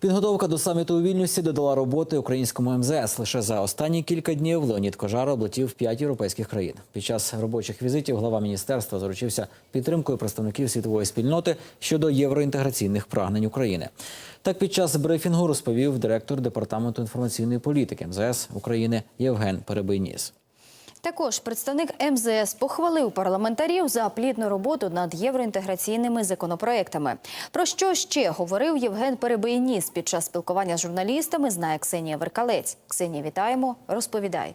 Підготовка до саміту у Вільнюсі додала роботи українському МЗС. Лише за останні кілька днів Леонід Кожара облетів п'ять європейських країн. Під час робочих візитів глава міністерства заручився підтримкою представників світової спільноти щодо євроінтеграційних прагнень України. Так, під час брифінгу розповів директор департаменту інформаційної політики МЗС України Євген Перебийніс. Також представник МЗС похвалив парламентарів за плідну роботу над євроінтеграційними законопроектами. Про що ще говорив Євген Перебийніс під час спілкування з журналістами, знає Ксенія Веркалець. Ксенія, вітаємо. Розповідай.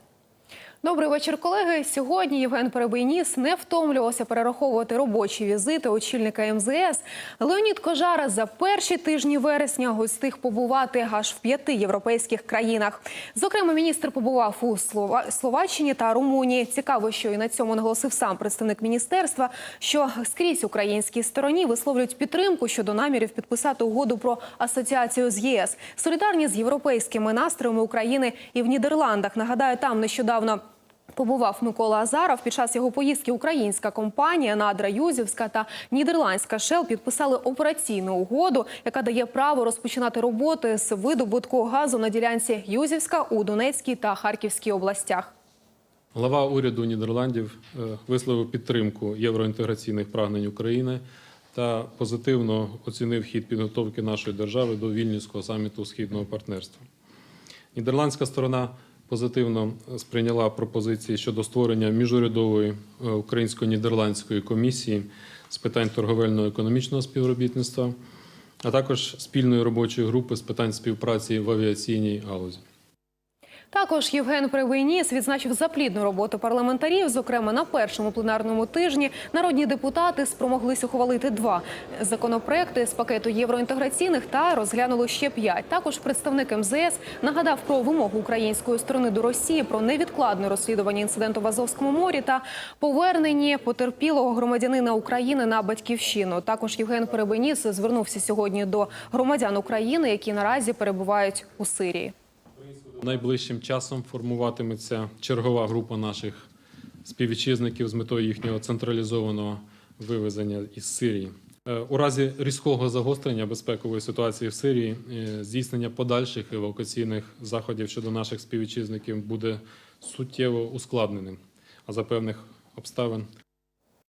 Добрий вечір, колеги. Сьогодні Євген Перебийніс не втомлювався перераховувати робочі візити очільника МЗС. Леонід Кожара за перші тижні вересня встиг побувати аж в п'яти європейських країнах. Зокрема, міністр побував у Слова... Словаччині та Румунії. Цікаво, що і на цьому наголосив сам представник міністерства, що скрізь українській стороні висловлюють підтримку щодо намірів підписати угоду про асоціацію з ЄС. Солідарні з європейськими настроями України і в Нідерландах. Нагадаю, там нещодавно. Побував Микола Азаров. Під час його поїздки українська компанія Надра Юзівська та нідерландська Шел підписали операційну угоду, яка дає право розпочинати роботи з видобутку газу на ділянці Юзівська у Донецькій та Харківській областях. Глава уряду Нідерландів е, висловив підтримку євроінтеграційних прагнень України та позитивно оцінив хід підготовки нашої держави до вільнюського саміту східного партнерства. Нідерландська сторона позитивно сприйняла пропозиції щодо створення міжурядової е, українсько-нідерландської комісії з питань торговельно-економічного співробітництва, а також спільної робочої групи з питань співпраці в авіаційній галузі. Також Євген Перевийніс відзначив за плідну роботу парламентарів. Зокрема, на першому пленарному тижні народні депутати спромоглись ухвалити два законопроекти з пакету євроінтеграційних та розглянули ще п'ять. Також представник МЗС нагадав про вимогу української сторони до Росії про невідкладне розслідування інциденту в Азовському морі та повернення потерпілого громадянина України на батьківщину. Також Євген Перебеніс звернувся сьогодні до громадян України, які наразі перебувають у Сирії. Найближчим часом формуватиметься чергова група наших співвітчизників з метою їхнього централізованого вивезення із Сирії. Е, У разі різкого загострення безпекової ситуації в Сирії е, здійснення подальших евакуаційних заходів щодо наших співвітчизників буде суттєво ускладненим. А за певних обставин